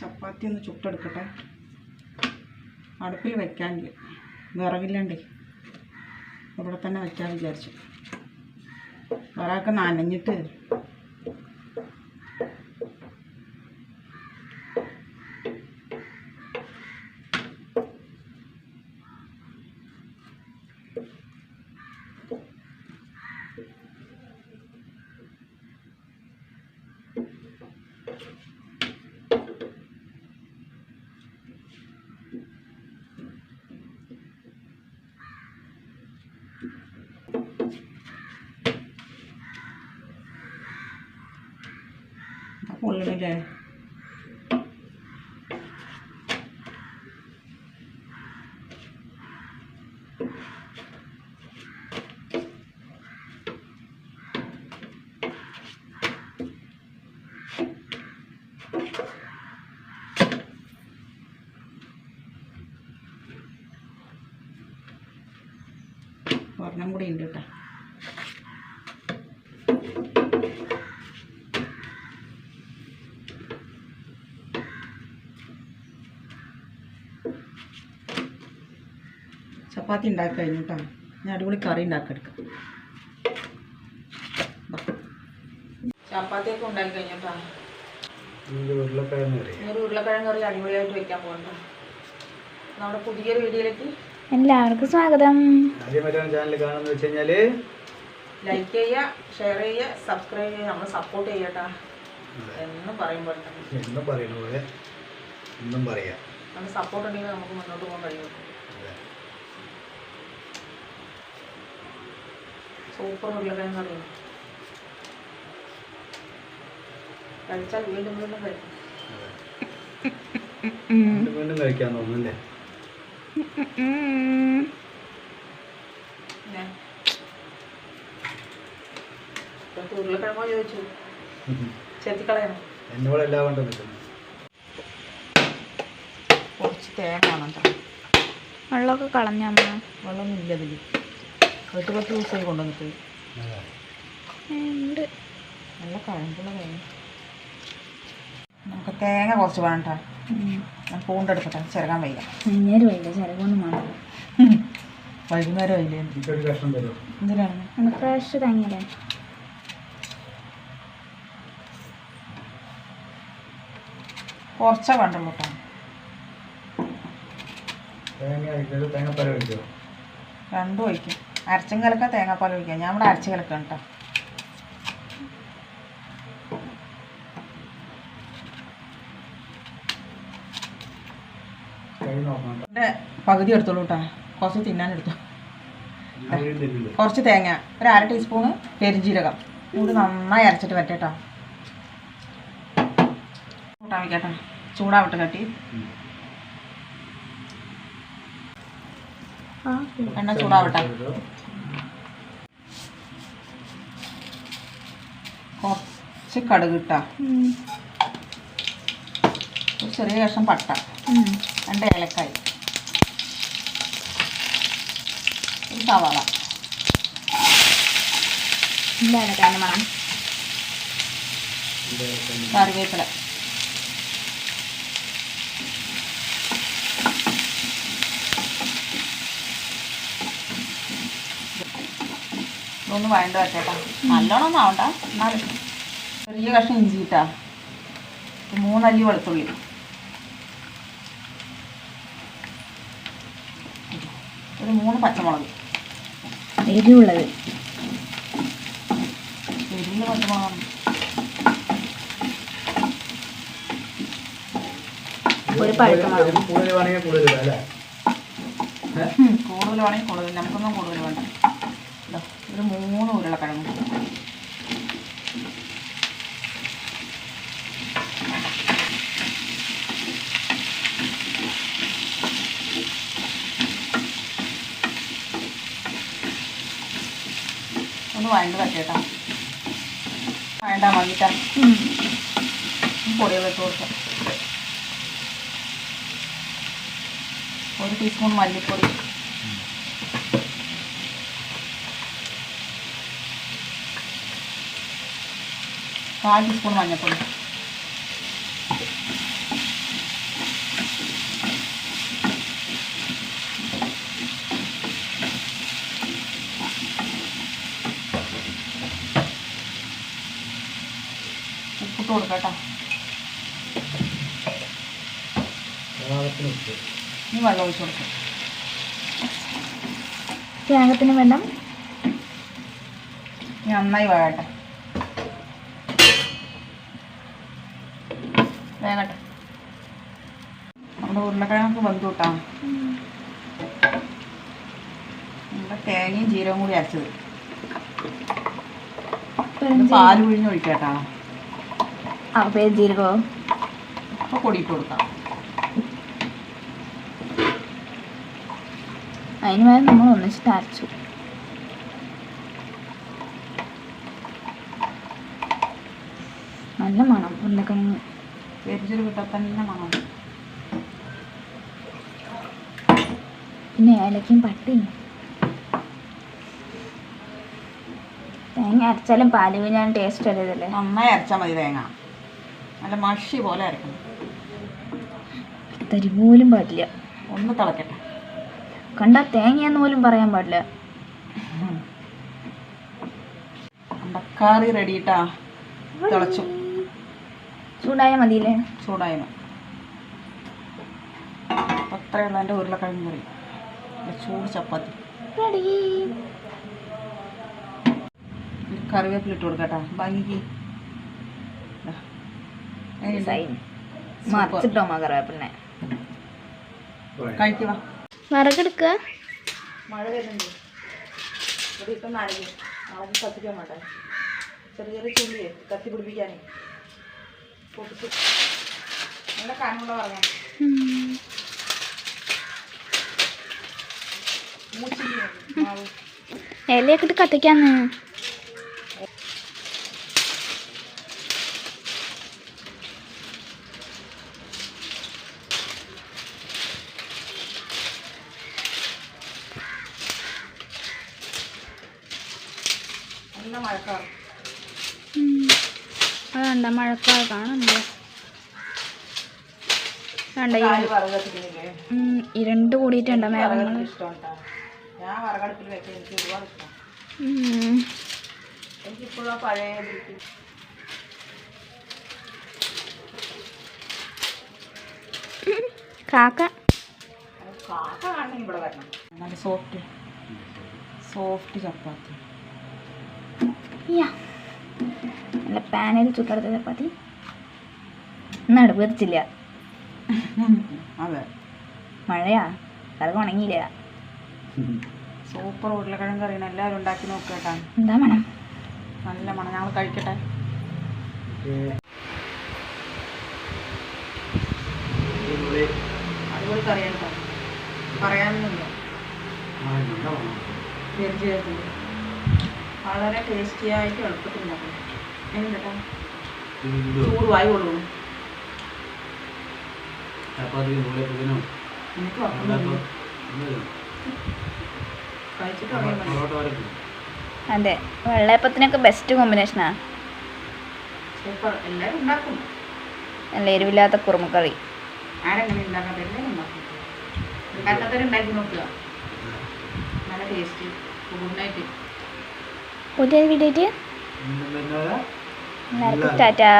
ചപ്പാത്തി ഒന്ന് ചുട്ടെടുക്കട്ടെ. അടുപ്പിൽ വെക്കാനില്ല. വിറകില്ലണ്ടേ. ഇവിടെ തന്നെ വയ്ക്കാൻ വിചാരിച്ചു. വിറകൊക്കെ നനഞ്ഞിട്ട് ഉള്ളിലെ ഒരെണ്ണം കൂടി ഉണ്ട് കേട്ടോ. ചപ്പാത്തി ഉണ്ടാക്കി കഴിഞ്ഞു കേട്ടോ ഞാൻ അടിപൊളി കറി ഉണ്ടാക്കിയെടുക്കാം ചപ്പാത്തിയൊക്കെ ഉണ്ടാക്കി കഴിഞ്ഞു കേട്ടോ ഉരുളക്കിഴങ്ങ് കറി. ഒരു ഉരുളക്കിഴങ്ങ് കറി അടിപൊളിയായിട്ട് വെക്കാൻ പോകണ്ട നമ്മുടെ പുതിയൊരു വീഡിയോയിലേക്ക് എല്ലാവർക്കും സ്വാഗതം. ചാനൽ കാണുന്നത് വെച്ച് കഴിഞ്ഞാൽ ലൈക്ക് ചെയ്യുക ഷെയർ ചെയ്യുക സബ്സ്ക്രൈബ് ചെയ്യുക നമ്മൾ സപ്പോർട്ട് ചെയ്യട്ടാ എന്ന് പറയുമ്പോൾ എന്നും പറയുന്ന പോലെ എന്നും പറയാം. നമ്മൾ സപ്പോർട്ട് ഉണ്ടെങ്കിൽ നമുക്ക് മുന്നോട്ട് പോകാൻ കഴിയും. സൂപ്പർ ഉരുളക്കിഴങ്ങ് കറിയാണ് കഴിച്ചാൽ വീണ്ടും വീണ്ടും കഴിക്കും. വീണ്ടും വീണ്ടും കഴിക്കാൻ തോന്നുന്നല്ലേ പിന്നെ ഇപ്പോഴത്തെ ഉരുളക്കിഴങ്ങോ ചോദിച്ചു. ചെത്തിക്കളയണം. എന്നോട് എല്ലാം കൊണ്ട് നിൽക്കുന്നു കുറച്ച് തേങ്ങ വേണം കേട്ടോ വെള്ളമൊക്കെ കളഞ്ഞമ്മ വെള്ളമൊന്നും ഇല്ല ഇതിൽ എട്ട് പത്ത് ദിവസമായി കൊണ്ടുവന്നിട്ട് ഉണ്ട്. നല്ല കഴമ്പുള്ള തേങ്ങ. നമുക്ക് തേങ്ങ കുറച്ച് വേണം കേട്ടോ ഞാൻ പൂണ്ടെടുക്കട്ടെ ചിരകാൻ വയ്യ. ചിലകൊന്നും വേണം വൈകുന്നേരം ആയില്ലേ? എന്തിനാണ് ഫ്രഷ് തങ്ങിയല്ലേ കുറച്ചേ വേണ്ടുള്ളൂ കേട്ടോ രണ്ടും ഒഴിക്കും. അരച്ചും കലക്ക തേങ്ങാപ്പാൽ ഒഴിക്കാം. ഞാൻ ഇവിടെ അരച്ച് കലക്കാം കേട്ടോ പകുതി എടുത്തോളൂ കേട്ടോ കുറച്ച് തരില്ലേ കുറച്ച് തേങ്ങ. ഒരു അര ടീസ്പൂണ് പെരിഞ്ജീരകം കൂടി നന്നായി അരച്ചിട്ട് വരട്ടെട്ടോ കൂട്ടാൻ വയ്ക്കട്ടെ ചൂടാവട്ടെ കട്ടി. എണ്ണ ചൂടാവട്ടെ. കുറച്ച് കടുക് ഇട്ടാ. ഒരു ചെറിയ കഷ്ണം പട്ട. രണ്ട് ഏലക്കായി. ഒരു സവാള. എന്താണ് കാരണം കറിവേപ്പില. ഇതൊന്ന് വഴണ്ട് വച്ചേട്ടാ. നല്ലോണം ആവണ്ട എന്നാലും. ചെറിയ കഷ്ണം ഇഞ്ചി ഇട്ടാ. മൂന്നല്ലി വെളുത്തുള്ളി. ഒരു മൂന്ന് പച്ചമുളക്. എരിവുള്ളത്. എരിഞ്ഞ പച്ചമുളകാണ്. ഒരു പഴുത്ത മുളക്. കൂടുതൽ വേണമെങ്കിൽ കൂടുതൽ നമുക്കൊന്നും കൂടുതൽ വേണ്ട. ഒരു മൂന്ന് ഉരുളക്കിഴങ്ങ്. ഒന്ന് വഴണ്ട് തട്ടേട്ടാ വേണ്ട മതിട്ടാ ഇട്ട് കൊടുക്കാം. ഒരു ടീസ്പൂൺ മല്ലിപ്പൊടി. കാൽ ടീസ്പൂൺ മഞ്ഞൾപ്പൊടി. ഇട്ട് കൊടുക്കട്ടോ. ഈ ഇനി വെള്ളം ഒഴിച്ച് കൊടുക്കാം. തേങ്ങത്തിന് വെള്ളം? ഇനി നന്നായി വേകട്ടെ വേകട്ടെ നമ്മുടെ ഉരുളക്കിഴങ്ങ് ബന്ധു കിട്ടാം. നമ്മുടെ തേങ്ങയും ജീരകവും കൂടി അരച്ചത്. ഇത് പാൽ അപ്പോൾ പൊടിയിട്ട് കൊടുക്കാം. അതിന് വേറെ നമ്മൾ ഒന്നിച്ചിട്ട് അരച്ചു. നല്ല മണം ഉരുളക്കിഴങ്ങ്. പെരിച്ചൊരു കിട്ടാൻ തന്നെ മണം. പിന്നെ ഏലക്കും പട്ടിയും. തേങ്ങ അരച്ചാലും പാൽ കഴിഞ്ഞാലും ടേസ്റ്റ് ഇതല്ലേ നന്നായി അരച്ചാൽ മതി തേങ്ങ. നല്ല മഷി പോലെ അരക്കണം. തരി പോലും പാടില്ല. ഒന്ന് തിളക്കട്ടെ. കണ്ട തേങ്ങയെന്ന് പോലും പറയാൻ പാടില്ല. റെഡി റെഡിയിട്ടാ തിളച്ചു. ചൂടായ മതിയില്ലേ? ചൂടായ അത്രയുള്ള എന്റെ ഉരുളക്കിഴങ്ങ് കറി. ചൂട് ചപ്പാത്തി. റെഡി. കറിവേപ്പിലിട്ട് കൊടുക്കട്ടാ. എങ്ങനെയുണ്ട്? മറിച്ചിട്ടോ മകറവേപ്പിന്നെ കഴിക്കുക വിറകെടുക്കുക മഴ വരുന്നുണ്ട്. ഇവിടെ ഇപ്പം നനയും നാളെ കത്തിക്കാൻ വേണ്ടേ? ചെറിയ ചെറിയ ചുള്ളിയെ കത്തി പിടിപ്പിക്കാനേ. പൊട്ടിച്ച്. നല്ല ഇലയൊക്കെ ഇട്ട് കത്തിക്കാന്ന്. നല്ല മഴക്കാറ്. അതുണ്ട കാണുന്നില്ല വേണ്ട ഇരണ്ട് കൂടിയിട്ടുണ്ട് മേഘങ്ങൾ. വിറകടുപ്പ് ഇഷ്ടമുണ്ടാ ഞാൻ വിറകടുപ്പിൽ വെക്കാൻ എനിക്ക് ഒരുപാട് ഇഷ്ടം ഉം. എനിക്കിപ്പോഴും ആ പഴയ കാക്ക? കാക്ക കാണണം ഇവിടെ വരണം. നല്ല സോഫ്റ്റ് സോഫ്റ്റ് ചപ്പാത്തി. യാ നല്ല പാനിൽ ചുട്ടെടുത്ത ചപ്പാത്തി എന്നാണ് വെറിച്ചില്ല അതെ. മഴയാ. വിറക് ഉണങ്ങിയില്ല. സൂപ്പർ ഉരുളക്കിഴങ്ങ് കറിയാണ്. എല്ലാവരും ഉണ്ടാക്കി നോക്കട്ടാ എന്താ മണം? നല്ല മണം. ഞങ്ങൾ കഴിക്കട്ടെ. അടിപൊളി കറിയാണ് പറയാനൊന്നുമില്ല. വളരെ ടേസ്റ്റി ആയിട്ട് എളുപ്പത്തിൽ ഉണ്ടാക്കും അതെ. വെള്ളയപ്പത്തിനൊക്കെ ബെസ്റ്റ് കോമ്പിനേഷനാ നല്ല എരിവില്ലാത്ത കുറുമക്കറി. ആരെങ്ങനെ ഉണ്ടാക്കാത്ത എല്ലാവരും ഉണ്ടാക്കും. ഉണ്ടാക്കാത്തവരെ ഉണ്ടാക്കി നോക്കുക നല്ല ടേസ്റ്റ് ഗുഡ് വീഡിയോ വീഡിയോയിട്ട് എല്ലാവർക്കും ടാറ്റാ.